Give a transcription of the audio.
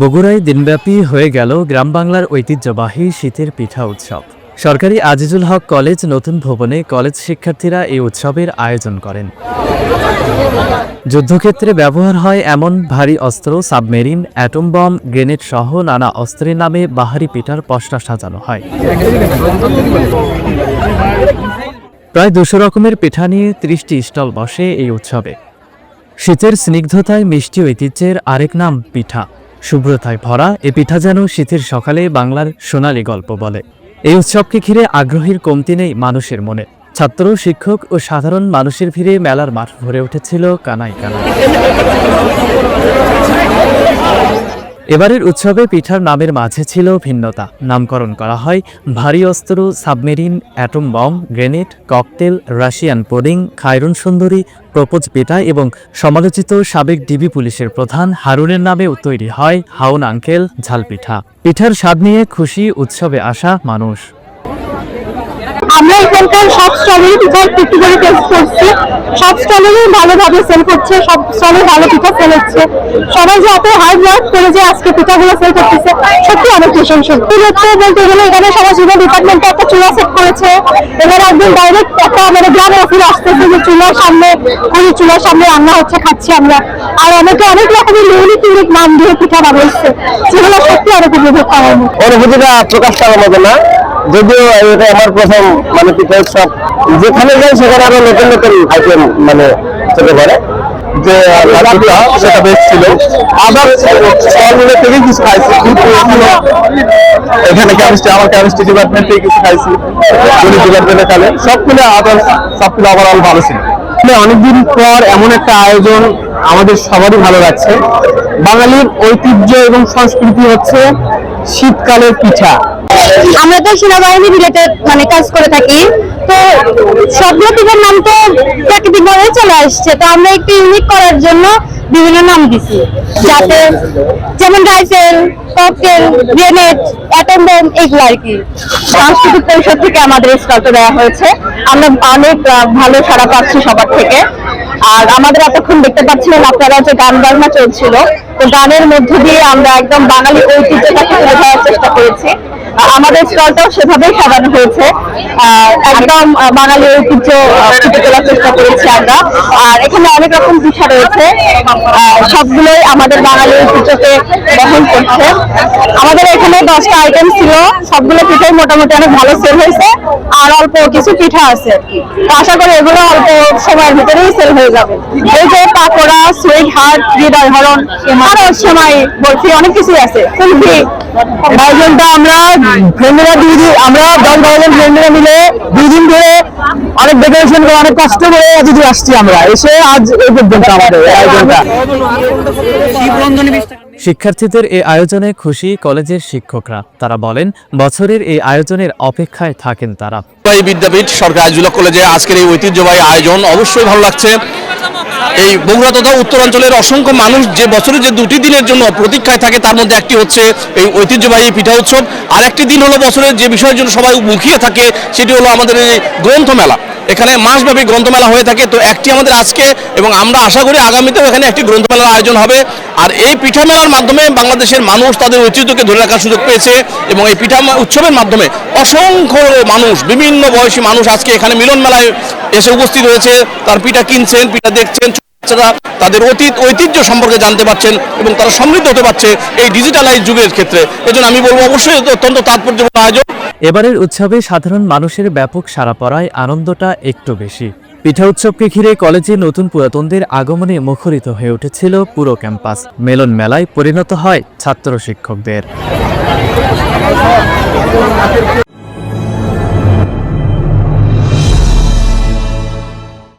বগুড়ায় দিনব্যাপী হয়ে গেল গ্রাম বাংলার ঐতিহ্যবাহী শীতের পিঠা উৎসব। সরকারি আজিজুল হক কলেজ নতুন ভবনে কলেজ শিক্ষার্থীরা এই উৎসবের আয়োজন করেন। যুদ্ধক্ষেত্রে ব্যবহার হয় এমন ভারী অস্ত্র, সাবমেরিন, অ্যাটম বম, গ্রেনেড সহ নানা অস্ত্রের নামে বাহারি পিঠার পশরা সাজানো হয়। প্রায় দুশো রকমের পিঠা নিয়ে ত্রিশটি স্টল বসে এই উৎসবে। শীতের স্নিগ্ধতায় মিষ্টি ঐতিহ্যের আরেক নাম, পিঠা। শুভ্রতায় ভরা এ পিঠা যেন শীতের সকালে বাংলার সোনালি গল্প বলে। এই উৎসবকে ঘিরে আগ্রহীর কমতি নেই মানুষের মনে। ছাত্র, শিক্ষক ও সাধারণ মানুষের ভিড়ে মেলার মাঠ ভরে উঠেছিল কানাই কানাই। এবারের উৎসবে পিঠার নামের মাঝে ছিল ভিন্নতা। নামকরণ করা হয় ভারী অস্ত্র, submarine, atom bomb, grenade, cocktail, Russian pudding, Khairun সুন্দরী, প্রপোজ পিঠা এবং সমালোচিত সাবেক ডিবি পুলিশের প্রধান হারুনের নামে তৈরি হয় হাউন আঙ্কেল ঝালপিঠা। পিঠার স্বাদ নিয়ে খুশি উৎসবে আসা মানুষ। আমরা এখানকার সব স্টলেরই পিঠা একটু করে টেস্ট করছি। সব স্টলেরই ভালোভাবে সেল করছে, সব স্টলে ভালো পিঠা সেল হচ্ছে। সবাই যে এত হার্ড ওয়ার্ক করে যে আজকে পিঠাগুলো সেল করতেছে, সত্যি অনেক প্রশংসনীয় ফুল হচ্ছে বলতে গেলে এখানে সবাই সমাজসেবা ডিপার্টমেন্টে একটা চুলা সেট করেছে। এবার একদম ডাইরেক্ট একটা মানে গ্রামে অফিস আসতেছে যে চুলার সামনে ওই চুলার সামনে রান্না হচ্ছে, খাচ্ছি আমরা। আর অনেকে অনেক রকমের ইউনিক ইউনিক নাম দিয়ে পিঠা বানাইছে, যেগুলো সত্যি অনেক উপভোগ করার অনুভূতিটা প্রকাশ করার মতো না। যদিও এটা আমার প্রথম মানে পিঠা উৎসব, যেখানে যাই সেখানে আরও নতুন নতুন আইটেম মানে চোখে পড়ে যে লাড্ডুটা সেটা বেশ ছিল। আবার স্টলগুলো থেকে কিছু খাইছি। এখানে কেমিস্ট্রি আমার কেমিস্ট্রি ডিপার্টমেন্ট থেকে কিছু খাইছি। গণিত ডিপার্টমেন্টে খালে সবগুলো আবার সবগুলো ওভারঅল ভালো ছিল। আসলে অনেকদিন পর এমন একটা আয়োজন আমাদের সবারই ভালো লাগছে। বাঙালির ঐতিহ্য এবং সংস্কৃতি হচ্ছে শীতকালের পিঠা। আমরা তো সেনাবাহিনী রিলেটেড মানে কাজ করে থাকি। তো সবগুলো পিঠার নাম তো প্রাকৃতিক ভাবে চলে আসছে। তো আমরা একটু ইউনিক করার জন্য বিভিন্ন নাম দিছি। যাতে যেমন rifle cocktail grenade atom bomb এগুলো আর কি। সাংস্কৃতিক পরিষদ থেকে আমাদের স্টলটা দেওয়া হয়েছে। আমরা অনেক ভালো সাড়া পাচ্ছি সবার থেকে। আর আমাদের এতক্ষণ দেখতে পাচ্ছিলেন আপনারা যে গান বাজনা চলছিল। তো গানের মধ্য দিয়ে আমরা একদম বাঙালি ঐতিহ্যটাকে ধরার চেষ্টা করেছি। আমাদের স্টলটাও সেভাবেই সাজানো হয়েছে। একদম বাঙালি ঐতিহ্য ফুটে তোলার চেষ্টা করেছি আমরা। আর এখানে অনেক রকম পিঠা রয়েছে। সবগুলোই আমাদের বাঙালি ঐতিহ্যকে বহন করছে। আমাদের এখানে দশটা আইটেম ছিল। সবগুলো পিঠাই মোটামুটি অনেক ভালো সেল হয়েছে। আর অল্প কিছু পিঠা আছে। আশা করি এগুলো অল্প সময়ের ভিতরেই সেল হয়ে যাবে। এই যে পাকোড়া, সুইট হার্ট হৃদয় হরণ আরও সেমাই বরফি অনেক কিছুই আছে। কুলফি আয়োজনটা আমরা ফ্রেন্ডরা দুই। দিন আমরা দশ ফ্রেন্ডরা মিলে দুই দিন ধরে অনেক ডেকোরেশন করে অনেক কষ্ট করে এতদূর আসছি আমরা। এসে আজ এই পর্যন্ত আমাদের আয়োজনটা। শিক্ষার্থীদের এই আয়োজনে খুশি কলেজের শিক্ষকরা। তারা বলেন বছরের এই আয়োজনের অপেক্ষায় থাকেন তারা। এই বিদ্যাপীঠ সরকার আইজুলা কলেজে আজকের এই ঐতিহ্যবাহী আয়োজন অবশ্যই ভালো লাগছে। এই বগুড়া তথা উত্তরাঞ্চলের অসংখ্য মানুষ যে বছরে যে দুটি দিনের জন্য প্রতীক্ষায় থাকে, তার মধ্যে একটি হচ্ছে এই ঐতিহ্যবাহী পিঠা উৎসব। আর একটি দিন হলো বছরের যে বিষয়ের জন্য সবাই মুখিয়ে থাকে, সেটি হলো আমাদের এই গ্রন্থমেলা। এখানে মাসব্যাপী গ্রন্থমেলা হয়ে থাকে। তো একটি আমাদের আজকে এবং আমরা আশা করি আগামীতেও এখানে একটি গ্রন্থমেলার আয়োজন হবে। আর এই পিঠা মেলার মাধ্যমে বাংলাদেশের মানুষ তাদের ঐতিহ্যকে ধরে রাখার সুযোগ পেয়েছে এবং এই পিঠা উৎসবের মাধ্যমে অসংখ্য মানুষ, বিভিন্ন বয়সী মানুষ আজকে এখানে মিলন মেলায় এসে উপস্থিত হয়েছে। তার পিঠা কিনছেন, পিঠা দেখছেন বাচ্চারা তাদের অতীত, ঐতিহ্য সম্পর্কে জানতে পারছেন এবং তারা সমৃদ্ধ হতে পারছে এই ডিজিটালাইজ যুগের ক্ষেত্রে। এজন্য আমি বলব অবশ্যই অত্যন্ত তাৎপর্যপূর্ণ আয়োজন। এবারের উৎসবে সাধারণ মানুষের ব্যাপক সাড়া পড়ায় আনন্দটা একটু বেশি। পিঠা উৎসবকে ঘিরে কলেজে নতুন পুরাতনদের আগমনে মুখরিত হয়ে উঠেছিল পুরো ক্যাম্পাস। মেলন মেলায় পরিণত হয় ছাত্র শিক্ষকদের।